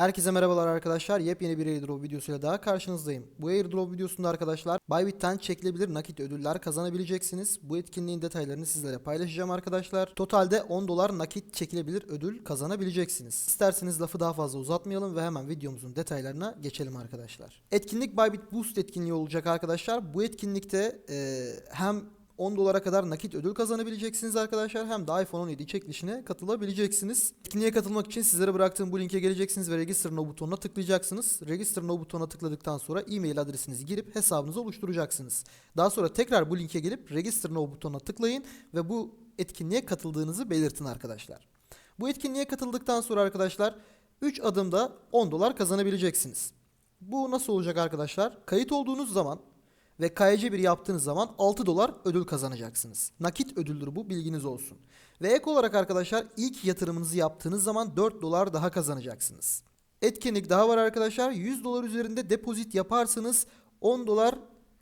Herkese merhabalar arkadaşlar. Yepyeni bir airdrop videosuyla daha karşınızdayım. Bu airdrop videosunda arkadaşlar Bybit'ten çekilebilir nakit ödüller kazanabileceksiniz. Bu etkinliğin detaylarını sizlere paylaşacağım arkadaşlar. Totalde 10 dolar nakit çekilebilir ödül kazanabileceksiniz. İsterseniz lafı daha fazla uzatmayalım ve hemen videomuzun detaylarına geçelim arkadaşlar. Etkinlik Bybit Boost etkinliği olacak arkadaşlar. Bu etkinlikte eee, hem 10 dolara kadar nakit ödül kazanabileceksiniz arkadaşlar. Hem de iPhone 17 çekilişine katılabileceksiniz. Etkinliğe katılmak için sizlere bıraktığım bu linke geleceksiniz ve Register Now butonuna tıklayacaksınız. Register Now butonuna tıkladıktan sonra e-mail adresinizi girip hesabınızı oluşturacaksınız. Daha sonra tekrar bu linke gelip Register Now butonuna tıklayın ve bu etkinliğe katıldığınızı belirtin arkadaşlar. Bu etkinliğe katıldıktan sonra arkadaşlar 3 adımda 10 dolar kazanabileceksiniz. Bu nasıl olacak arkadaşlar? Kayıt olduğunuz zaman ve KYC bir yaptığınız zaman 6 dolar ödül kazanacaksınız. Nakit ödüldür bu bilginiz olsun. Ve ek olarak arkadaşlar ilk yatırımınızı yaptığınız zaman 4 dolar daha kazanacaksınız. Etkinlik daha var arkadaşlar. 100 dolar üzerinde depozit yaparsanız 10 dolar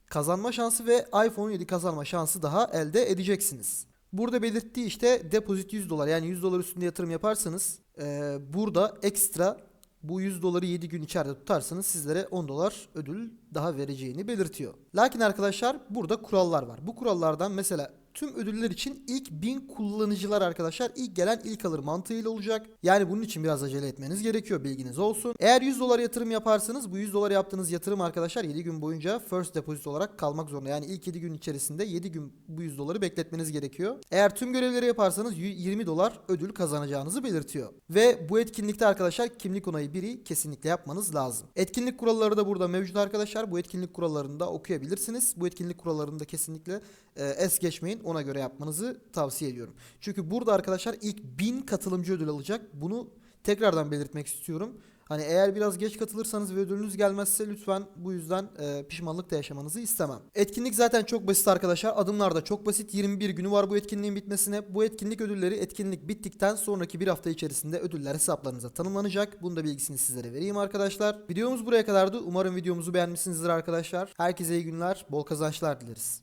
kazanma şansı ve iPhone 7 kazanma şansı daha elde edeceksiniz. Burada belirttiği işte depozit 100 dolar yani 100 dolar üstünde yatırım yaparsanız eee, burada ekstra bu 100 doları 7 gün içeride tutarsanız sizlere 10 dolar ödül daha vereceğini belirtiyor. Lakin arkadaşlar burada kurallar var. Bu kurallardan mesela tüm ödüller için ilk 1000 kullanıcılar arkadaşlar ilk gelen ilk alır mantığıyla olacak. Yani bunun için biraz acele etmeniz gerekiyor bilginiz olsun. Eğer 100 dolar yatırım yaparsanız bu 100 dolar yaptığınız yatırım arkadaşlar 7 gün boyunca first deposit olarak kalmak zorunda. Yani ilk 7 gün içerisinde 7 gün bu 100 doları bekletmeniz gerekiyor. Eğer tüm görevleri yaparsanız 20 dolar ödül kazanacağınızı belirtiyor. Ve bu etkinlikte arkadaşlar kimlik onayı biri kesinlikle yapmanız lazım. Etkinlik kuralları da burada mevcut arkadaşlar. Bu etkinlik kurallarını da okuyabilirsiniz. Bu etkinlik kurallarını da kesinlikle e, es geçmeyin. Ona göre yapmanızı tavsiye ediyorum. Çünkü burada arkadaşlar ilk 1000 katılımcı ödül alacak. Bunu tekrardan belirtmek istiyorum. Hani eğer biraz geç katılırsanız ve ödülünüz gelmezse lütfen bu yüzden e, pişmanlık da yaşamanızı istemem. Etkinlik zaten çok basit arkadaşlar. Adımlar da çok basit. 21 günü var bu etkinliğin bitmesine. Bu etkinlik ödülleri etkinlik bittikten sonraki bir hafta içerisinde ödüller hesaplarınıza tanımlanacak. Bunun da bilgisini sizlere vereyim arkadaşlar. Videomuz buraya kadardı. Umarım videomuzu beğenmişsinizdir arkadaşlar. Herkese iyi günler, bol kazançlar dileriz.